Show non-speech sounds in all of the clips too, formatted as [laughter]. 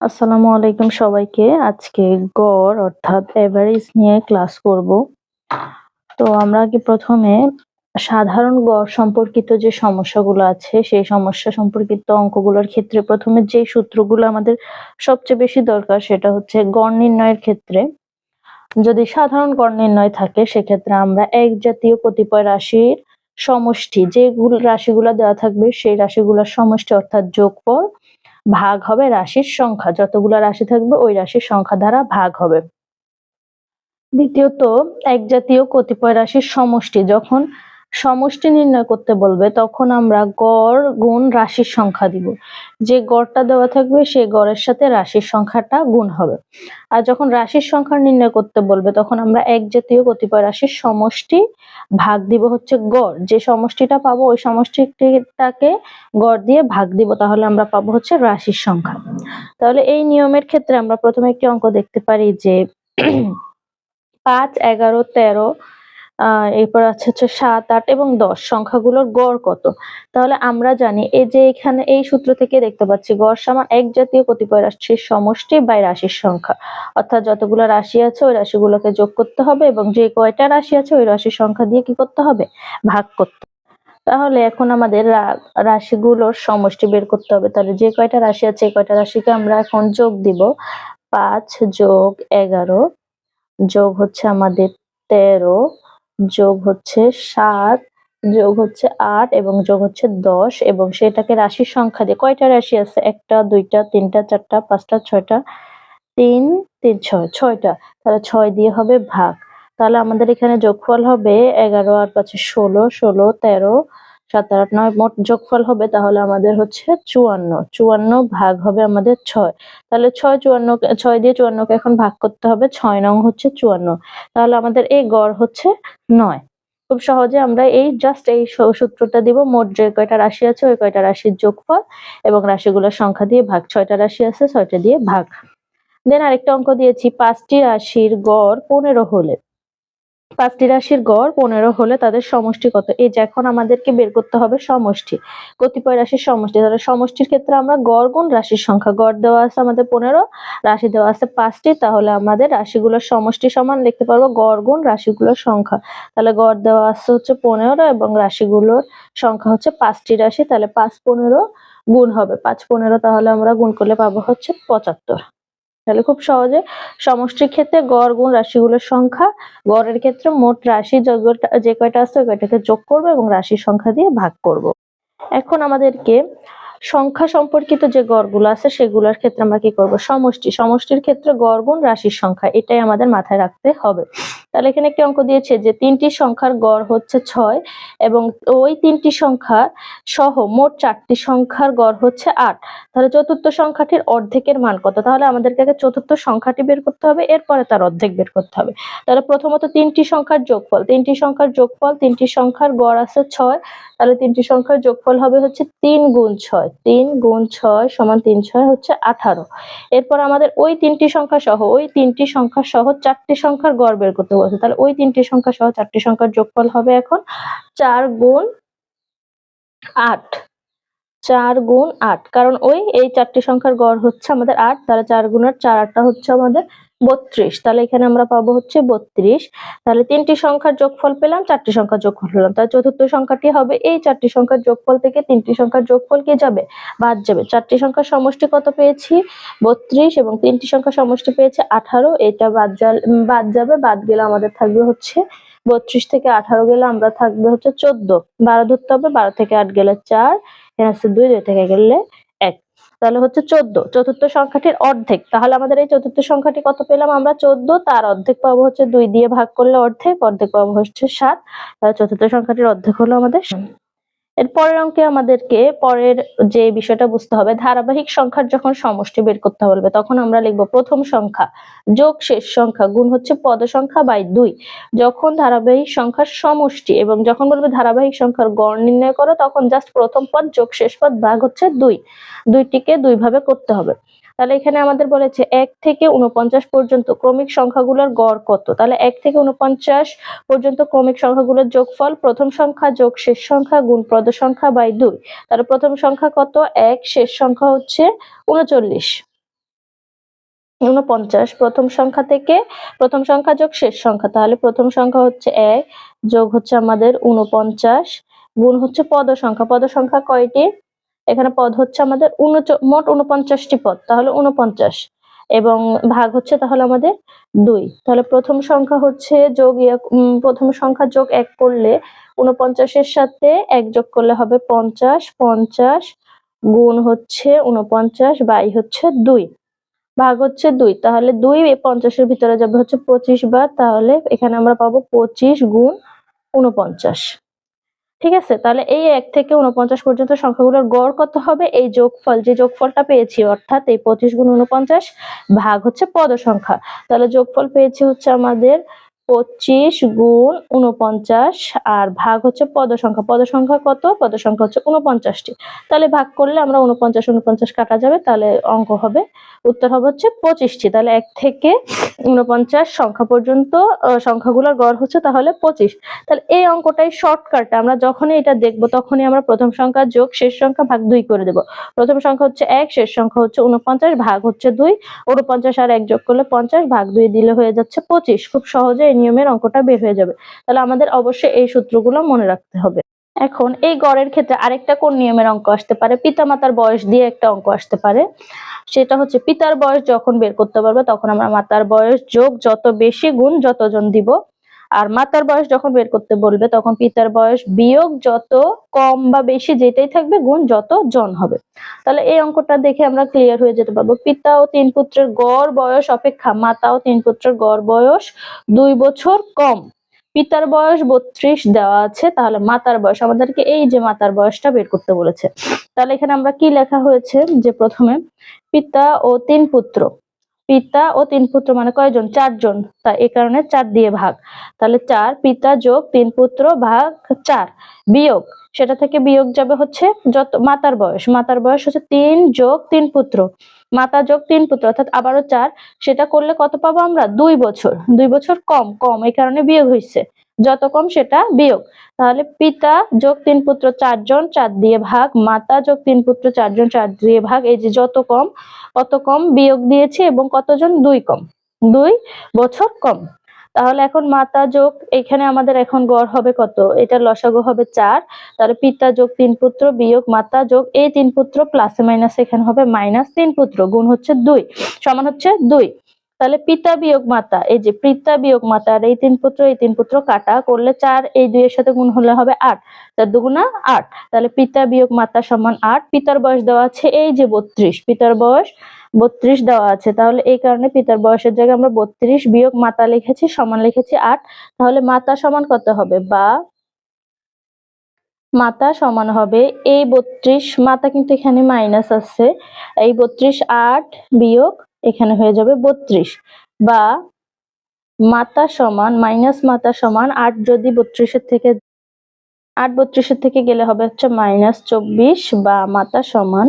আসসালামু আলাইকুম সবাইকে। আজকে গড়, অর্থাৎ এভারেজ নিয়ে ক্লাস করব। তো আমরা কি প্রথমে সাধারণ গড় সম্পর্কিত যে সমস্যাগুলো আছে, সেই সমস্যা সম্পর্কিত অঙ্কগুলোর ক্ষেত্রে প্রথমে যে সূত্রগুলো আমাদের সবচেয়ে বেশি দরকার সেটা হচ্ছে গড় নির্ণয়ের ক্ষেত্রে। যদি সাধারণ গড় নির্ণয় থাকে, সেক্ষেত্রে আমরা এক জাতীয় কতিপয় রাশির সমষ্টি, যেগুলো রাশিগুলো দেওয়া থাকবে, সেই রাশিগুলোর সমষ্টি অর্থাৎ যোগফল ভাগ হবে রাশির সংখ্যা। যতগুলো রাশি থাকবে, ওই রাশির সংখ্যা দ্বারা ভাগ হবে। দ্বিতীয়ত এক জাতীয় কতিপয় রাশির সমষ্টি, যখন সমষ্টি নির্ণয় করতে বলবে, তখন আমরা গড় গুণ রাশির সংখ্যা দিব। যে গড়টা দেওয়া থাকবে সেই গড়ের সাথে রাশির সংখ্যাটা গুণ হবে। আর যখন রাশির সংখ্যা নির্ণয় করতে বলবে, তখন আমরা এক জাতীয় কতিপয় রাশির সমষ্টি ভাগ দিব হচ্ছে গড়। যে সমষ্টিটা পাবো, ওই সমষ্টিটাকে গড় দিয়ে ভাগ দিব, তাহলে আমরা পাবো হচ্ছে রাশির সংখ্যা। তাহলে এই নিয়মের ক্ষেত্রে আমরা প্রথমে একটি অঙ্ক দেখতে পারি যে [clears throat] পাঁচ, এগারো, তেরো আহ, এরপর আছে হচ্ছে সাত, আট এবং দশ। সংখ্যাগুলোর গড় কত? তাহলে আমরা জানি এই যে এখানে এই সূত্র থেকে দেখতে পাচ্ছি গড় সমান এক জাতীয় কতিপয় রাশির সমষ্টি বাই রাশির সংখ্যা। অর্থাৎ যতগুলো রাশি আছে ওই রাশিগুলোকে যোগ করতে হবে এবং যে কয়টা রাশি আছে ওই রাশির সংখ্যা দিয়ে কি করতে হবে? ভাগ করতে তাহলে এখন আমাদের রাশিগুলোর সমষ্টি বের করতে হবে। তাহলে যে কয়টা রাশি আছে কয়টা রাশিকে আমরা এখন যোগ দিব। পাঁচ যোগ এগারো যোগ হচ্ছে আমাদের তেরো। যোগ হচ্ছে সাত, যোগ হচ্ছে আট এবং যোগ হচ্ছে দশ এবং সেটাকে রাশির সংখ্যা দিয়ে কয়টা রাশি আছে? একটা, দুইটা, তিনটা, চারটা, পাঁচটা, ছয়টা, তিন তিন, ছয়, ছয়টা। তাহলে ছয় দিয়ে হবে ভাগ। তাহলে আমাদের এখানে যোগফল হবে এগারো আর পাঁচে ষোলো ষোলো, তেরো সাত আট নয় মোট যোগফল হবে তাহলে আমাদের হচ্ছে চুয়ান্ন। চুয়ান্ন ভাগ হবে আমাদের ছয়। তাহলে ছয় চুয়ান্ন ছয় দিয়ে চুয়ান্নকে এখন ভাগ করতে হবে, ছয় নং হচ্ছে চুয়ান্ন। তাহলে আমাদের এই গড় হচ্ছে নয়। খুব সহজে আমরা এই জাস্ট এই সূত্রটা দিব, মোট যে কয়টা রাশি আছে ওই কয়টা রাশির যোগফল এবং রাশিগুলোর সংখ্যা দিয়ে ভাগ। ছয়টা রাশি আছে, ছয়টা দিয়ে ভাগ। দেন আরেকটা অঙ্ক দিয়েছি, পাঁচটি রাশির গড় পনেরো হলে। পাঁচটি রাশির গড় পনেরো হলে তাদের সমষ্টি কত? এই যে এখন আমাদেরকে বের করতে হবে সমষ্টি। কতিপয় রাশির সমষ্টি। তাহলে সমষ্টির ক্ষেত্রে আমরা গড় গুণ রাশির সংখ্যা। গড় দেওয়া আছে আমাদের পনেরো, রাশি দেওয়া আছে পাঁচটি। তাহলে আমাদের রাশিগুলোর সমষ্টি সমান লিখতে পারব গড় গুণ রাশিগুলোর সংখ্যা। তাহলে গড় দেওয়া আছে হচ্ছে পনেরো এবং রাশিগুলোর সংখ্যা হচ্ছে পাঁচটি রাশি। তাহলে পাঁচ পনেরো গুণ হবে। পাঁচ পনেরো তাহলে আমরা গুণ করলে পাবো হচ্ছে পঁচাত্তর। তাহলে খুব সহজে সমষ্টির ক্ষেত্রে গড় গুণ রাশিগুলোর সংখ্যা, গড়ের ক্ষেত্রে মোট রাশি যে কয়টা আছে ওই কয়টাকে যোগ করব এবং রাশির সংখ্যা দিয়ে ভাগ করব। এখন আমাদেরকে সংখ্যা সম্পর্কিত যে গড়গুলো আছে সেগুলোর ক্ষেত্রে আমরা কি করব সমষ্টি, সমষ্টির ক্ষেত্রে গড় গুণ রাশির সংখ্যা, এটাই আমাদের মাথায় রাখতে হবে তাহলে এখানে একটি অঙ্ক দিয়েছে যে তিনটি সংখ্যার গড় হচ্ছে ছয় এবং ওই তিনটি সংখ্যা সহ মোট চারটি সংখ্যার গড় হচ্ছে আট। তাহলে চতুর্থ সংখ্যাটির অর্ধেকের মান কত? তাহলে আমাদেরকে আগে চতুর্থ সংখ্যাটি বের করতে হবে, এরপরে তার অর্ধেক বের করতে হবে। তাহলে প্রথমত তিনটি সংখ্যার যোগফল, তিনটি সংখ্যার যোগফল, তিনটি সংখ্যার গড় আছে ছয়, তাহলে তিনটি সংখ্যার যোগফল হবে হচ্ছে তিন গুণ ছয়, তিন গুণ ছয় সমান তিন ছয় হচ্ছে আঠারো। এরপর আমাদের ওই তিনটি সংখ্যা সহ, ওই তিনটি সংখ্যা সহ চারটি সংখ্যার গড় বের করতে বলছে। তাহলে ওই তিনটি সংখ্যা সহ চারটি সংখ্যার যোগফল হবে এখন চার গুণ আট। চার গুণ আট। কারণ ওই এই চারটি সংখ্যার গড় হচ্ছে আমাদের আট, তাহলে চার গুণ আট, চার আটটা হচ্ছে আমাদের বত্রিশ। তাহলে এখানে আমরা পাবো হচ্ছে বত্রিশ। তাহলে তিনটি সংখ্যার যোগফল পেলাম, চারটি সংখ্যার যোগফল পেলাম। তাহলে চতুর্থ সংখ্যাটি হবে এই চারটি সংখ্যার যোগফল থেকে তিনটি সংখ্যার যোগফল কি যাবে? বাদ যাবে। চারটি সংখ্যার সমষ্টি কত পেয়েছি? বত্রিশ এবং তিনটি সংখ্যার সমষ্টি পেয়েছে আঠারো। এটা বাদ বাদ যাবে, বাদ গেলে আমাদের থাকবে হচ্ছে বত্রিশ থেকে আঠারো গেলে আমরা থাকবে হচ্ছে চোদ্দ। বারো ধরতে হবে, বারো থেকে আট গেলে চার দুই দুই থেকে গেলে তাহলে হচ্ছে চোদ্দ। চতুর্থ সংখ্যাটির অর্ধেক। তাহলে আমাদের এই চতুর্থ সংখ্যাটি কত পেলাম আমরা? চোদ্দ। তার অর্ধেক পাবো হচ্ছে দুই দিয়ে ভাগ করলে অর্ধেক অর্ধেক পাবো হচ্ছে সাত। তাহলে চতুর্থ সংখ্যাটির অর্ধেক হলো আমাদের এর পরের অঙ্কে আমাদেরকে পরের যে বিষয়টা বুঝতে হবে, ধারাবাহিক সংখ্যার যখন সমষ্টি বের করতে বলবে, তখন আমরা লিখব প্রথম সংখ্যা যোগ শেষ সংখ্যা গুণ হচ্ছে পদ সংখ্যা বাই দুই। যখন ধারাবাহিক সংখ্যার সমষ্টি এবং যখন বলবে ধারাবাহিক সংখ্যার গড় নির্ণয় করো, তখন জাস্ট প্রথম পদ যোগ শেষ পদ ভাগ হচ্ছে দুই। দুইটিকে দুইভাবে করতে হবে। তাহলে এখানে আমাদের বলেছে এক থেকে উনপঞ্চাশ পর্যন্ত ক্রমিক সংখ্যাগুলোর গড় কত? তাহলে এক থেকে উনপঞ্চাশ পর্যন্ত ক্রমিক সংখ্যাগুলোর যোগফল, প্রথম সংখ্যা যোগ শেষ সংখ্যা গুণ পদ সংখ্যা বাই দুই। তাহলে প্রথম সংখ্যা কত? এক, শেষ সংখ্যা হচ্ছে উনচল্লিশ উনপঞ্চাশ প্রথম সংখ্যা থেকে প্রথম সংখ্যা যোগ শেষ সংখ্যা। তাহলে প্রথম সংখ্যা হচ্ছে এক, যোগ হচ্ছে আমাদের উনপঞ্চাশ গুণ হচ্ছে পদ সংখ্যা। পদ সংখ্যা কয়টি? এখানে পদ হচ্ছে আমাদের মোট উনপঞ্চাশটি পদ, তাহলে উনপঞ্চাশ এবং ভাগ হচ্ছে তাহলে আমাদের দুই। তাহলে প্রথম সংখ্যা হচ্ছে যোগ প্রথম সংখ্যা যোগ এক করলে উনপঞ্চাশের সাথে এক যোগ করলে হবে পঞ্চাশ পঞ্চাশ গুণ হচ্ছে উনপঞ্চাশ বাই হচ্ছে দুই। ভাগ হচ্ছে দুই, তাহলে দুই পঞ্চাশের ভিতরে যাবে হচ্ছে পঁচিশ বার তাহলে এখানে আমরা পাবো পঁচিশ গুণ উনপঞ্চাশ ঠিক আছে? তাহলে এই এক থেকে উনপঞ্চাশ পর্যন্ত সংখ্যাগুলোর গড় কত হবে? এই যোগফল, যে যোগফলটা পেয়েছি, অর্থাৎ এই পঁচিশ গুণ উনপঞ্চাশ ভাগ হচ্ছে পদ সংখ্যা তাহলে যোগফল পেয়েছি হচ্ছে আমাদের পঁচিশ গুণ উনপঞ্চাশ আর ভাগ হচ্ছে পদ সংখ্যা পদ সংখ্যা কত? পদ সংখ্যা হচ্ছে উনপঞ্চাশটি তাহলে ভাগ করলে আমরা উনপঞ্চাশ উনপঞ্চাশ কাটা যাবে, তাহলে অঙ্ক হবে। উত্তর হবে হচ্ছে পঁচিশটি। তাহলে এক থেকে উনপঞ্চাশ সংখ্যা পর্যন্ত সংখ্যাগুলোর গড় হচ্ছে তাহলে পঁচিশ। তাহলে এই অঙ্কটাই শর্টকাট আমরা যখনই এটা দেখব, তখনই আমরা প্রথম সংখ্যা যোগ, শেষ সংখ্যা ভাগ দুই করে দেব। প্রথম সংখ্যা হচ্ছে এক, শেষ সংখ্যা হচ্ছে উনপঞ্চাশ ভাগ হচ্ছে দুই। উনপঞ্চাশ আর এক যোগ করলে পঞ্চাশ, ভাগ দুই দিলে হয়ে যাচ্ছে পঁচিশ। খুব সহজে নিয়মের অঙ্কটা বের হয়ে যাবে। তাহলে আমাদের অবশ্যই এই সূত্রগুলো মনে রাখতে হবে। এখন এই গড়ের ক্ষেত্রে আরেকটা কোন নিয়মের অঙ্ক আসতে পারে? পিতামাতার বয়স দিয়ে একটা অঙ্ক আসতে পারে। সেটা হচ্ছে পিতার বয়স যখন বের করতে পারবে, তখন আমরা মাতার বয়স যোগ যত বেশি গুণ যতজন দিব আর মাতার বয়স যখন বের করতে বলবে, তখন পিতার বয়স বিয়োগ যত কম বা বেশি যেটাই থাকবে, গুণ যত জন হবে। তাহলে এই অঙ্কটা দেখে আমরা ক্লিয়ার হয়ে যেতে পারব। পিতা ও তিন পুত্রের গড় বয়স অপেক্ষা, মাতা ও তিন পুত্রের গড় বয়স দুই বছর কম। পিতার বয়স বত্রিশ দেওয়া আছে, তাহলে মাতার বয়স, আমাদেরকে এই যে মাতার বয়সটা বের করতে বলেছে। তাহলে এখানে আমরা কি লেখা হয়েছে? যে প্রথমে পিতা ও তিন পুত্র। পিতা ও তিন পুত্র মানে কয়জন? চারজন। তা এ কারণে চার দিয়ে ভাগ। তাহলে চার, পিতা যোগ, তিন পুত্র ভাগ চার। বিয়োগ, সেটা থেকে বিয়োগ যাবে হচ্ছে যত মাতার বয়স। মাতার বয়স হচ্ছে তিন যোগ তিন পুত্র। মাতা যোগ তিন পুত্র, অর্থাৎ আবারও চার, সেটা করলে কত পাবো আমরা? দুই বছর। দুই বছর কম কম। এই কারণে বিয়োগ হয়েছে যত কম সেটা বিয়োগ। তাহলে পিতা যোগ তিন পুত্র চারজন, চার দিয়ে ভাগ, মাতা যোগ তিন পুত্র চারজন, চার দিয়ে ভাগ, এই যে যত কম কত কম বিয়োগ দিয়েছি এবং কতজন? দুই কম। দুই বছর কম। তাহলে এখন মাতা যোগ, এখানে আমাদের এখন গড় হবে কত? এটা লসাগু হবে চার। তাহলে পিতা যোগ তিন পুত্র, বিয়োগ মাতা যোগ, এই তিন পুত্র প্লাসে মাইনাস এখানে হবে মাইনাস তিন পুত্র, গুণ হচ্ছে দুই, সমান হচ্ছে দুই। তাহলে পিতা বিয়োগ মাতা, এই যে পিতা বিয়োগ মাতা এই তিন পুত্র, এই তিন পুত্র কাটা করলে চার, এই দুইয়ের সাথে গুণ হলে হবে আট। তার দুগুণা আট। তাহলে পিতা বিয়োগ মাতা সমান আট। পিতার বয়স দেওয়া আছে এই যে বত্রিশ। পিতার বয়স বত্রিশ দেওয়া আছে। তাহলে এই কারণে পিতার বয়সের জায়গায় আমরা বত্রিশ বিয়োগ মাতা লিখেছি, সমান লিখেছি আট। তাহলে মাতা সমান কত হবে? বা মাতা সমান হবে এই বত্রিশ। মাতা কিন্তু এখানে মাইনাস আছে। এই বত্রিশ আট বিয়োগ এখানে হয়ে যাবে বত্রিশ। বা মাতা সমান মাইনাস মাতা সমান আট যদি বত্রিশের থেকে, আট বত্রিশের থেকে গেলে হবে হচ্ছে মাইনাস চব্বিশ বা মাতা সমান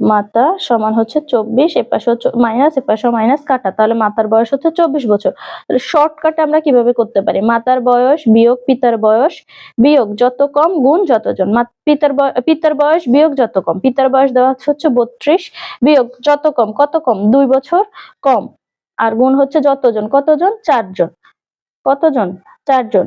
মাতা সমান হচ্ছে চব্বিশ, এপাশে মাইনাস এপাশে মাইনাস কাটা। তাহলে মাতার বয়স হচ্ছে চব্বিশ বছর। তাহলে শর্টকাটে আমরা কীভাবে করতে পারি? মাতার বয়স বিয়োগ পিতার বয়স বিয়োগ যত কম গুণ যতজন পিতার পিতার বয়স বিয়োগ যত কম। পিতার বয়স দেওয়া হচ্ছে বত্রিশ, বিয়োগ যত কম, কত কম? দুই বছর কম। আর গুণ হচ্ছে যতজন কতজন চারজন কতজন চারজন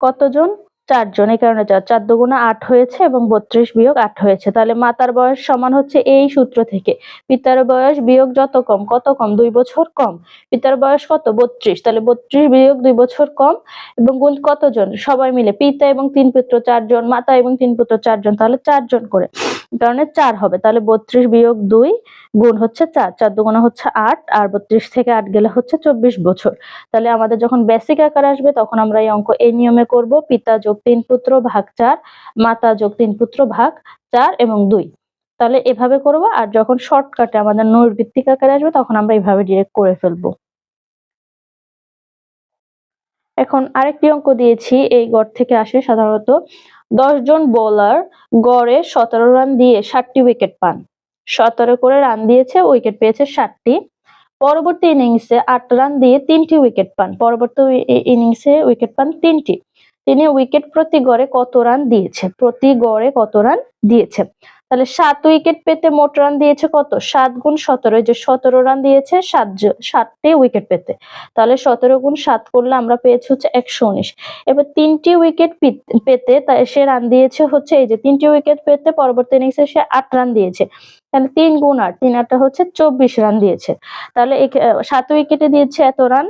কতজন চারজন, এই কারণে চার চার দুগুণা আট হয়েছে এবং বত্রিশ বিয়োগ আট হয়েছে। তাহলে মাতার বয়স সমান হচ্ছে এই সূত্র থেকে। পিতার বয়স বিয়োগ যত কম, কত কম? দুই বছর কম। পিতার বয়স কত? বত্রিশ। তাহলে বত্রিশ বিয়োগ দুই বছর কম এবং গুণ কতজন? সবাই মিলে পিতা এবং তিন পুত্র চারজন, মাতা এবং তিন পুত্র চারজন, তাহলে চারজন করে। কারণে চার হবে। তাহলে বত্রিশ বিয়োগ দুই গুণ হচ্ছে চার। চার দুগুণা হচ্ছে আট আর বত্রিশ থেকে আট গেলে হচ্ছে চব্বিশ বছর। তাহলে আমাদের যখন বেসিক আকার আসবে তখন আমরা এই অঙ্ক এই নিয়মে করব। পিতা যোগ তিন পুত্র ভাগ চার, মাতা যোগ তিন পুত্র ভাগ চার এবং দুই। তাহলে এভাবে করব, আর যখন শর্টকাটে আমাদের নৈর্ভিত্তিক আকারে আসবে, তখন আমরা এইভাবে ডিরেক্ট করে ফেলব। এখন আরেকটি অঙ্ক দিয়েছি, এই গড় থেকে আসে সাধারণত দশ জন বোলার গড়ে সতেরো রান দিয়ে ষাটটি উইকেট পান। সতেরো করে রান দিয়েছে উইকেট পেয়েছে ষাটটি। পরবর্তী ইনিংসে আট রান দিয়ে তিনটি উইকেট পান। পরবর্তী ইনিংসে উইকেট পান তিনটি। তিনি উইকেট প্রতি গড়ে কত রান দিয়েছে? প্রতি গড়ে কত রান দিয়েছে? তাহলে সাত উইকেট পেতে মোট রান দিয়েছে কত? সাত গুণ সতেরো যে সতেরো রান দিয়েছে, সাত সাতটি উইকেট পেতে। তাহলে সতেরো গুণ সাত করলে আমরা পেয়েছি হচ্ছে একশো উনিশ। এবার তিনটি উইকেট পেতে সে রান দিয়েছে হচ্ছে এই যে তিনটি উইকেট পেতে পরবর্তী ইনিংসে সে আট রান দিয়েছে। তাহলে তিন গুণ আট, তিন আটটা হচ্ছে চব্বিশ রান দিয়েছে। তাহলে সাত উইকেটে দিয়েছে এত রান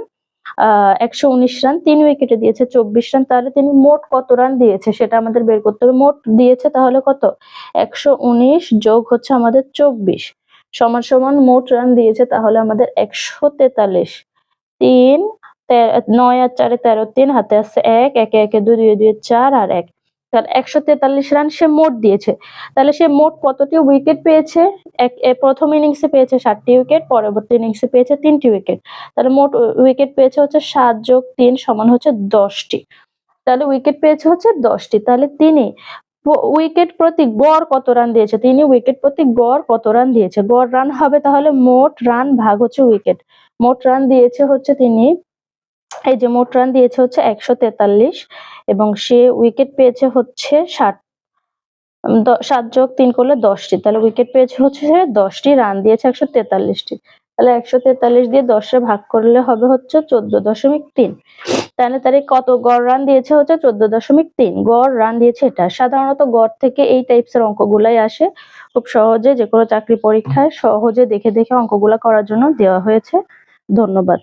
একশো উনিশ রান, তিন উইকেটে দিয়েছে, চব্বিশ রান। তাহলে তিনি মোট কত রান দিয়েছে সেটা আমাদের বের করতে হবে। মোট দিয়েছে তাহলে কত? একশো উনিশ যোগ হচ্ছে আমাদের চব্বিশ। সমান সমান মোট রান দিয়েছে তাহলে আমাদের একশো তেতাল্লিশ। তিন নয় আর চারে তেরো, তিন, হাতে আছে এক, একে একে দুই দুই দুই, চার আর এক। তাহলে একশো তেতাল্লিশ রান সে মোট দিয়েছে। তাহলে সে মোট কতটি উইকেট পেয়েছে? এক প্রথম ইনিংসে পেয়েছে সাতটি উইকেট পরবর্তী ইনিংসে পেয়েছে তিনটি উইকেট তাহলে মোট উইকেট পেয়েছে হচ্ছে সাত যোগ তিন সমান হচ্ছে দশটি। তাহলে উইকেট পেয়েছে হচ্ছে দশটি। তাহলে তিনি উইকেট প্রতি গড় কত রান দিয়েছে? তিনি উইকেট প্রতি গড় কত রান দিয়েছে? গড় রান হবে তাহলে মোট রান ভাগ হচ্ছে উইকেট মোট রান দিয়েছে হচ্ছে তিনি এই যে মোট রান দিয়েছে হচ্ছে একশো তেতাল্লিশ এবং সে উইকেট পেয়েছে হচ্ছে ষাট সাত যোগ তিন করলে দশটি। তাহলে উইকেট পেয়েছে হচ্ছে দশটি রান দিয়েছে একশো তেতাল্লিশটি। তাহলে একশো তেতাল্লিশ দিয়ে দশে ভাগ করলে হবে হচ্ছে চোদ্দ দশমিক তিন। তাহলে তার কত গড় রান দিয়েছে হচ্ছে চোদ্দ দশমিক তিন। গড় রান দিয়েছে এটা। সাধারণত গড় থেকে এই টাইপস টাইপসের অঙ্কগুলাই আসে। খুব সহজে যে কোনো চাকরি পরীক্ষায় সহজে দেখে দেখে অঙ্কগুলা করার জন্য দেওয়া হয়েছে। ধন্যবাদ।